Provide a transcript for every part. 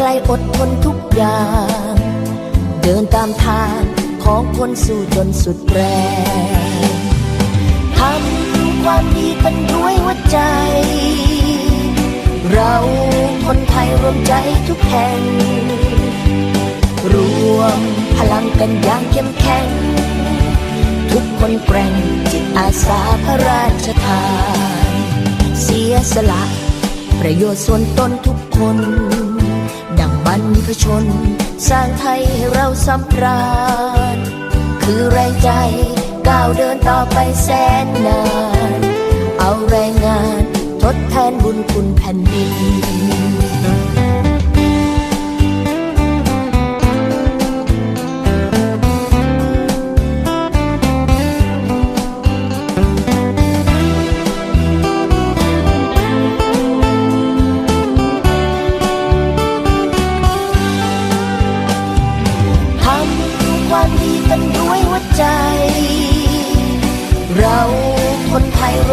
กล้ๆอดทนทุกอย่าง เดินตามทางของคนสู้จนสุดแรงทำความดีกันด้วยหัวใจ เราคนไทยรวมใจทุกแห่ง รวมพลังกันอย่างเข้มแข็ง ทุกคนแกร่งจิตอาสาพระราชทาน เสียสละ ประโยชน์ส่วนตนทุกคน รรพชน สร้างไทยให้เราสำราญ คือแรงใจก้าวเดินต่อไปแสนนาน เอาแรงงานทดแทนบุญคุณแผ่นดิน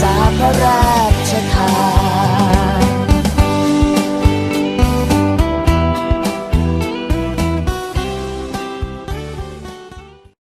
าสาพระราช